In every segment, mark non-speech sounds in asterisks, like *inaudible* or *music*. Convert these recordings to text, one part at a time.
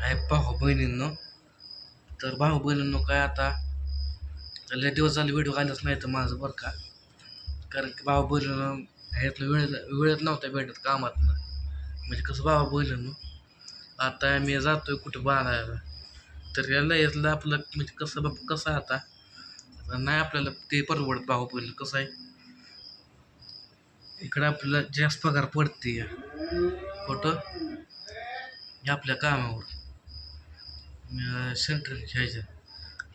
आहे भाऊ बहिणींनो. तर भाऊ बहिणींनो काय आता? लय दिवस झाले व्हिडिओ आलेच नाही तर माझं बरं का? कारण की भाऊ बहिणीनं ह्यातलं वेळ वेळच नव्हत्या भेटत कामात म्हणजे कसं भाऊ बहिणींनो आता मी जातोय कुठं बांधायला तर याला यातलं आपलं म्हणजे कसं बाप कसं आहे आता? नाही आपल्याला ते परवडत भाऊ बहिणी कसं आहे? इकडं आपल्याला जास्त पगार पडते फोटो हे आपल्या कामावर. सेंटर घ्यायचं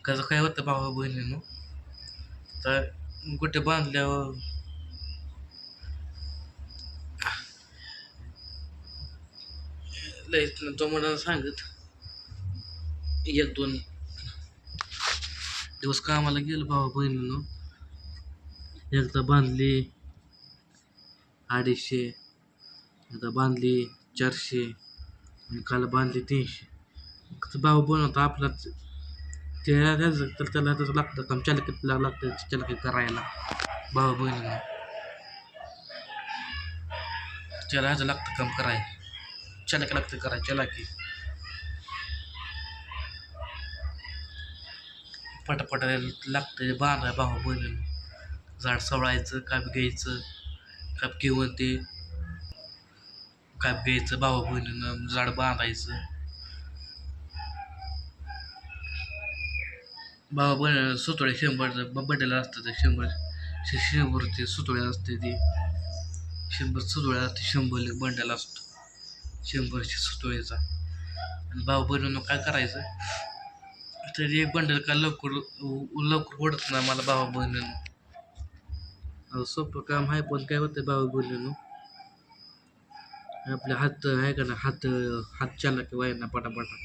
कसं काय होतं भावा बहिणीनं? तर कुठे बांधल्यावर लय तो मला सांगत एक दोन दिवस कामाला गेलं भावा बहिणीनं. एकदा बांधली अडीचशे एकदा बांधली चारशे आणि काल बांधली तीनशे. भाऊ बनवतो आपलाच ते त्याचं तर त्याला त्याचं लागतं काम चालकीला लागतं चालकी करायला. भाऊ बहिणीला त्याला ह्याचं लागतं काम कराय चालक लागतं कराय चालाकी. पटापट लागतं बांधाय भाऊ बहिणीला झाड सवळायचं काप घ्यायचं काप घेऊन ते. काप घ्यायचं भाऊ बहिणीनं झाड बांधायचं. बाबा बहिण सुतोळे शंभर बड्डेला असतं ते शंभर. शे शंभर ते सुतोळे असते ते. शंभर सुतोळे असते शंभर बंड्याला असतो. शंभरशे सुतोळेचा. आणि भाऊ बहिणीनं काय करायचं? तरी एक बंडल का लवकर लवकर ओढत नाही मला भावा बहिणीनं सोपं काम आहे पण काय होतं भाऊ बहिणीनं आपले हात आहे का ना हात हात चालला की वायना पटापटा.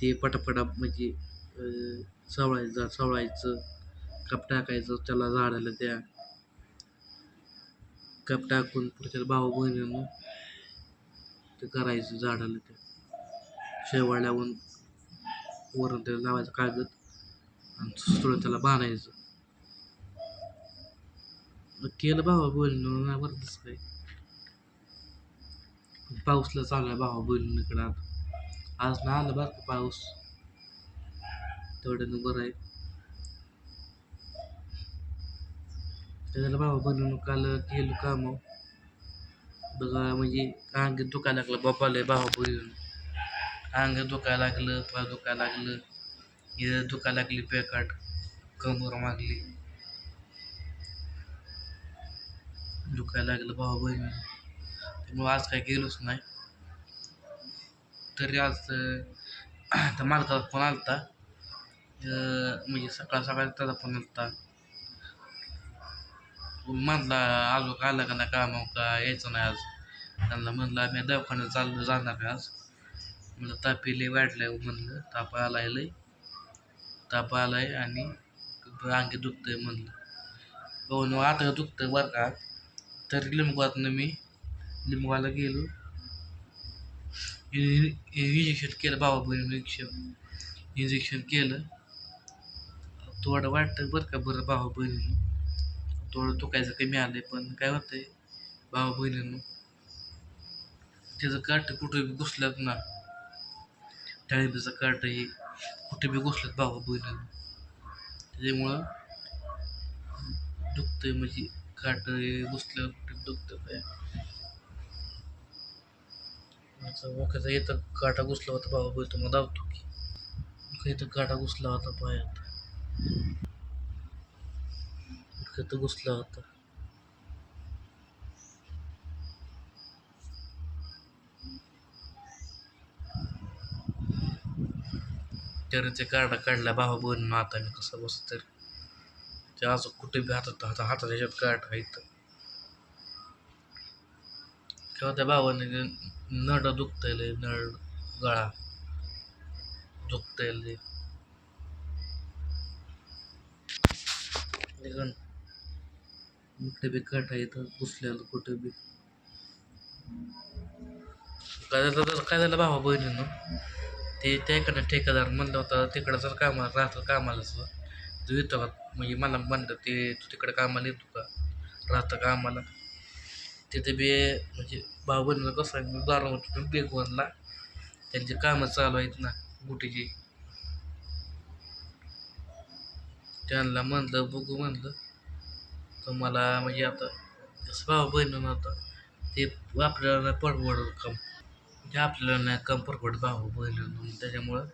ते पटापटा म्हणजे सवळायचं सवळायचं कप टाकायचं त्याला झाडाला त्या कप टाकून पुढच्या भाऊ बहिणीनं ते करायचं झाडाला त्या शेवाळ्याहून वरून त्याला लावायचं कागद आणि सुतळं त्याला बांधायचं. केलं भावा बहिणीनं नाही बरं काय? पाऊसला चालू आहे भावा बहिणीकडं आता. आज ना आलं बरं का पाऊस? तेवढ्यानं बरं आहे. त्याला बाबा बनवून काल गेलो काम. बघा म्हणजे अंग दुखायला लागलं बाबाला भावा बहिणीनं अंग दुखायला लागलं पाय दुखायला लागलं हे दुखायला लागली पेकाट कमर मागली. दुखायला लागलं भावा बहिणीनं त्यामुळे आज काय गेलोच नाही. तरी आज तर मालकाचा फोन आला होता म्हणजे सकाळ सकाळी त्याचा फोन होता म्हणला अजून आलं का नाही काम का? यायचं नाही आज. त्यांना म्हणलं आम्ही दवाखान्यात चाललो जाणार आहे आज. म्हणलं ताप लय वाढलाय हो, म्हणलं. ताप आलाय लय. ताप आलाय आणि अंगी दुखतंय म्हणलं. हो पाहून आता दुखतं बरं का? तरी लिंबवातनं मी लिंबवाला गेलो. इंजेक्शन केलं बाबा बहिणी इंजेक्शन इंजेक्शन केलं. थोडं वाटतं बरं का बरं भावा बहिणीनं. थोडं तुकायचं कमी आलंय पण काय होतंय भावा बहिणीनं त्याचं काट कुठे बी घुसल्यात ना डाळिंबीचं काट हे कुठे बी घुसल्यात भावा बहिणीनं. त्याच्यामुळं दुखतंय म्हणजे काट घुसलं कुठे दुखतं काय. ओकेचा इथं काटा घुसला होता भावा बहिणी मग धावतो की. इथं काटा घुसला होता पायात. इथं घुसला होता. त्याने ते काढा काढला बाबा बहिणीनं आता मी कसं बस तर ते असं कुठे बी हातात हाता हातात ह्याच्यात काढ आहे इथं. किंवा त्या भावाने नड दुखता येईल नळ गळा येईल ते निघण कुठे बी काटा येतं घुसल्याला कुठे बी. काय झालं तर काय झालं भावा बहिणीनं? ते त्याकडनं ठेकेदार म्हणलं होतं तिकडं जर कामाला राहतं कामालाच तू येतो का? म्हणजे मला म्हणलं ते तू तिकडं कामाला येतो का? राहतं कामाला तिथे बी म्हणजे भाऊ बहिणीला कसं आहे दारावर बेगवनला. त्यांची कामं चालू आहेत ना गुटीची त्यांना म्हणलं बघू म्हणलं. तर मला म्हणजे आता जसं भाऊ बहिणीनं आता ते आपल्याला नाही परवडत कम. ते म्हणजे आपल्याला नाही कम परवडत भाऊ बहिणीनं त्याच्यामुळं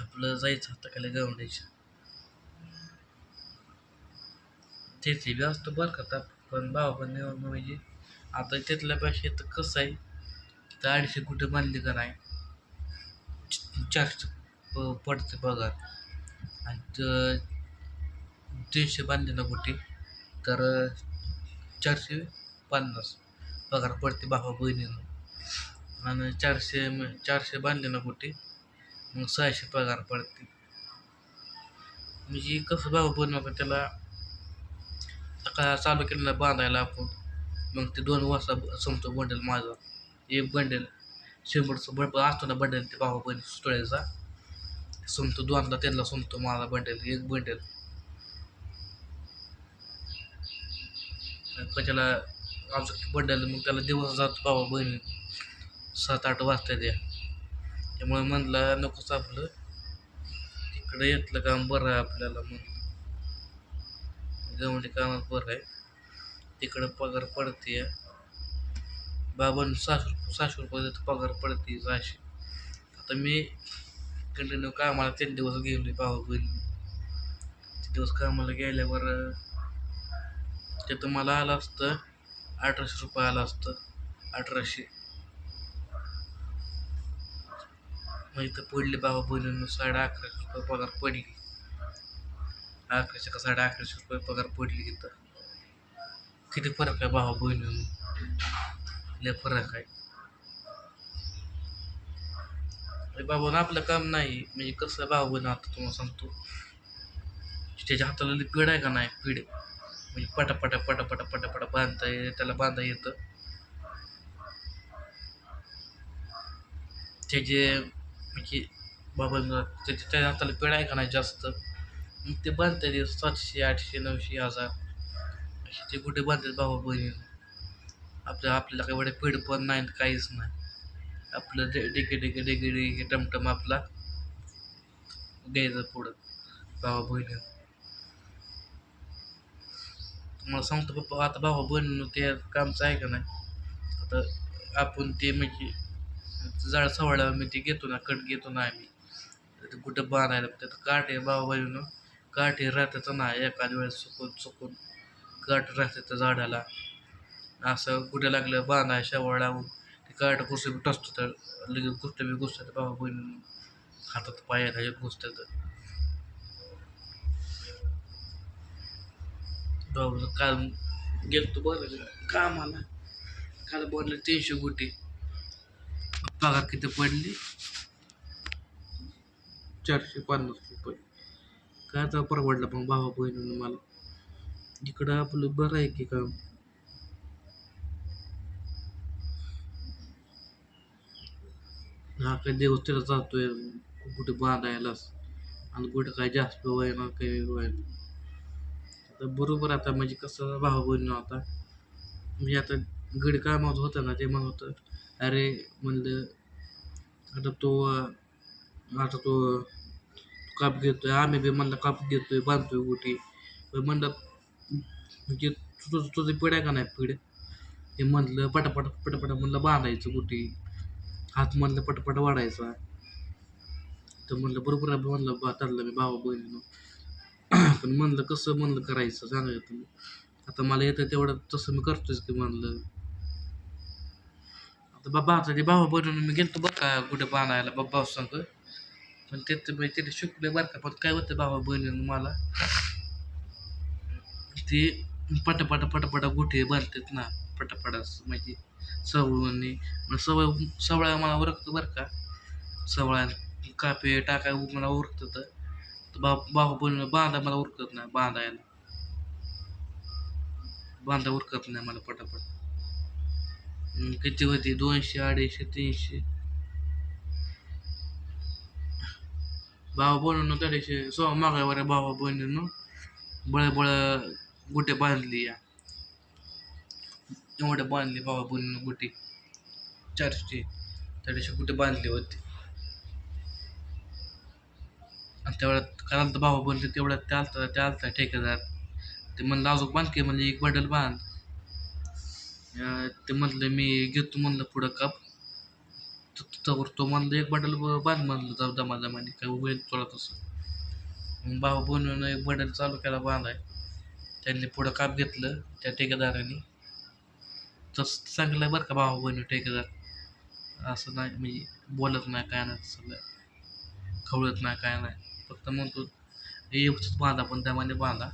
आपलं जायचं हाताखाली गावण्याचं त्याची बी असतो बरं का ताप पण भाऊ पण म्हणजे आता तिथल्यापेक्षा तर कसं आहे तर अडीचशे कुठे बांधली का नाही चारशे पडते बघा आणि तर तीनशे बांधले ना कुठे तर चारशे पन्नास पगार पडते भावा बहिणीनं. आणि चारशे चारशे बांधले ना कुठे मग सहाशे पगार पडते. म्हणजे कसं भावा बहिणी त्याला सकाळ चालू केलं ना बांधायला आपण मग ते दोन वाजता संपतो बंडल माझा. एक बंडल शंभरचं बंड असतो ना बंडल ते भावा बहिणी सुतळ्याचा संपतो दोनला त्यांना संपतो माझा बंडल एक बंडल. त्याला आमचं बंडल मग त्याला दिवस जातो बाबा बहिणी. सात आठ वाजता द्या. त्यामुळे म्हणलं नकोच आपलं तिकडे येतलं काम बरं आहे आपल्याला म्हणलं गवंडी कामात बरं आहे. तिकडं पगार पडते बाबांनी सहाशे रुपये सहाशे रुपये देतो पगार पडते सहाशे आता मी कंटिन्यू कामाला तीन दिवस गेले भावा बहिणी. तीन दिवस कामाला गेल्यावर तिथं मला आलं असतं अठराशे रुपये आलं असतं अठराशे. मग इथं पडले बाबा बहिणीनं साडे अकराशे रुपये पगार पडली. अकराशे का साडे अकराशे रुपये पगार पडली इथं. किती फरक आहे भावा बहिणीनं? लय फरक आहे. अरे बाबा आपलं काम नाही. म्हणजे कसं बाबा आता तुम्हाला सांगतो. त्याच्या हाताला पीड आहे का नाही? पीड. म्हणजे पटापटा पटापटा पटापटा बांधता ये त्याला बांधता येतं. त्याचे म्हणजे बाबा त्याच्या हाताला पीड आहे का नाही जास्त मग ते बांधता येते सातशे आठशे नऊशे हजार. असे ते कुठे बांधतात बाबा बहिणी? आपल्या आपल्याला काही एवढे पीड पण नाही काहीच नाही. आपलं डे डेके डेके डेके डेके टमटम आपला द्यायचं पुढं. भावा बहिणी मला सांगतो पप्पा आता भावा बहिणी ते कामचं आहे का नाही? आता आपण ते म्हणजे जाळ सवळ्यावर मी ते घेतो ना कट घेतो ना आम्ही. ते कुठं बांधायला त्यात काठ भावा बहिणीनं. काठ हे ना एखाद्या वेळेस चुकून चुकून काठ राहते त्या झाडाला. असं कुठे लागलं बांधाय शेवळ लावून ते काठ कुठं तर लगेच कुठं बी घुसतात बाबा बहिणी हातात पायात ह्याच्यात घुसतं भाऊ काल गेलतो बरं कामाला. काल बोलले तीनशे गुटी. पगार किती पडली? चारशे पन्नास रुपये. काय तर परवडलं पण बाबा बहिणीनं मला? इकडं आपलं बरं आहे की काम? हा काही दिवस जातोय कुठे बांधायलाच आणि कुठे काय जास्त वय ना काही वय. आता बरोबर आता म्हणजे कसं भाऊ बहिणी आता. म्हणजे आता गड कामात होतं ना ते म्हणत होतं अरे म्हणलं आता तो आता तो काप घेतोय आम्ही बी म्हणलं काप घेतोय बांधतोय गुटी. म्हणलं म्हणजे तुझं तुझं पिढ आहे का नाही पिढ हे म्हणलं पटापट पटापट म्हणलं बांधायचं कुठे हात म्हणलं पटपट वाढायचा तर म्हणलं बरोबर आहे म्हणलं बा चाललं मी भावा बहिणीनं. *clears throat* पण म्हणलं कसं म्हणलं करायचं सांगा तुम्ही. आता मला येतं तेवढं तसं मी करतोच की म्हणलं. आता बाबा आता ते भावा बहिणीनं मी गेलतो बरं का कुठे बांधायला बाबा सांग. पण ते ते तिथे शिकले बरं का पण काय होतं भावा बहिणीनं मला? ते पटापटा पटापटा गुठे भरतात ना पटापटा म्हणजे सवळीने सवळ सवय सवळ्या मला ओरखतं बरं का? सवळ्या कापे टाकाय मला उरकतं तर बा बाबा बोल बांधा मला उरकत नाही बांधायला. बांधा उरकत नाही मला पटापट. किती होती? दोनशे अडीचशे तीनशे. भावा बोलून त्या सो मागावर भावा बहिणीनं बळ बळ गुटे बांधली या. एवढं बांधले भावा बहिणीनं गुटे चारशे त्या दिवशी कुठे बांधले होते. आणि तेवढ्यात कराल तर बाबा बोलले तेवढ्यात ते आलता त्या आलता ठेकेदार. ते म्हणलं अजून बांध की म्हणजे एक बंडल बांध. ते म्हणलं मी घेतो म्हणलं पुढं कप. तर तो म्हणलं एक बंडल बांध म्हणलं जाऊ दमा दमाने काय होईल तुला तसं. मग बाबा बनवून एक बंडल चालू केला बांधाय. त्यांनी पुढं काप घेतलं त्या ठेकेदाराने. तसं चांगलं आहे बरं का भाऊ बहिणी ठेकेदार असं नाही म्हणजे बोलत नाही काय नाही सगळं खवळत नाही काय नाही. फक्त म्हणतो व्यवस्थित बांधा पण त्यामध्ये बांधा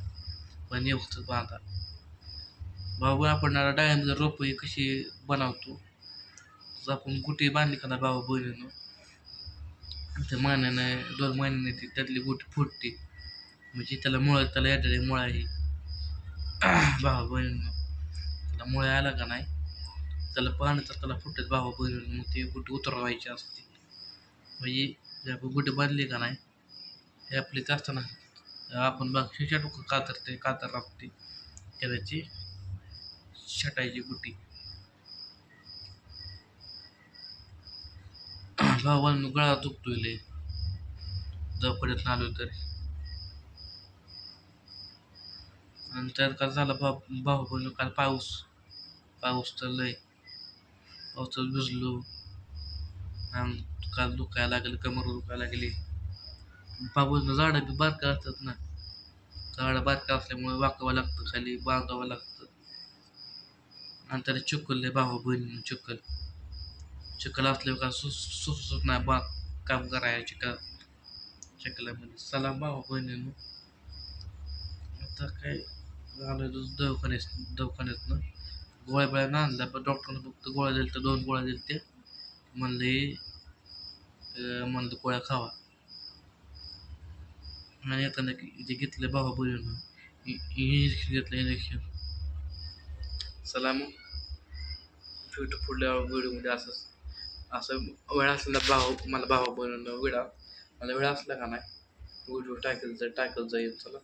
पण व्यवस्थित बांधा. भाऊ आपण डाळिंब रोप ही कशी बनवतो? जर आपण गुटी बांधली का ना भाऊ बहिणीनं? त्या महिन्याने दोन महिन्याने ती त्यातली गुटी फुटते. म्हणजे त्याला मुळं त्याला येणारी मुळा ही भावा बहिणीनं. मुळे आला का नाही? त्याला पाणी तर त्याला फुटत भाऊ बहिणीनं मग ती गुटी उतरवायची असते. म्हणजे गुटी बांधली का नाही हे आपली असताना आपण बघ शिशा टोक कातरते कातर लागते त्याची छटायची गुटी भावानं गळा दुखतोय लय. दवाखान्यात आलो तरी. आणि त्यात काल झाला भाऊ भाऊ काल पाऊस. पाऊस तर लय. पावसात भिजलो. आणि काल दुखायला लागलं कमर दुखायला लागली. पाऊस झाडं बी बारका असतात ना. झाडं बारका असल्यामुळे वाकावं लागतं खाली बांधावं लागतं. आणि त्याला चिखल भाऊ बहिणी चुकल चुकल असल्यावर का सु सुसत नाही बा काम करायला चिखल चिखलामध्ये. चला भाऊ बहिणीनं. आता काय आलं दवाखान्यात दवाखान्यातनं गोळ्या बिळ्या आणल्या पण डॉक्टरनं फक्त गोळ्या दिल्या तर दोन गोळ्या दिल्या ते म्हणलं म्हणलं गोळ्या खावा. आणि येताना जे घेतलं भावा बहिणीनं इंजेक्शन घेतलं इंजेक्शन चला मग. भेटू पुढल्या व्हिडिओमध्ये असंच असं वेळ असला भाऊ मला भावा बनवणं वेळा मला वेळ असला का नाही? व्हिडिओ टाकेल जाईल टाकत जाईल. चला.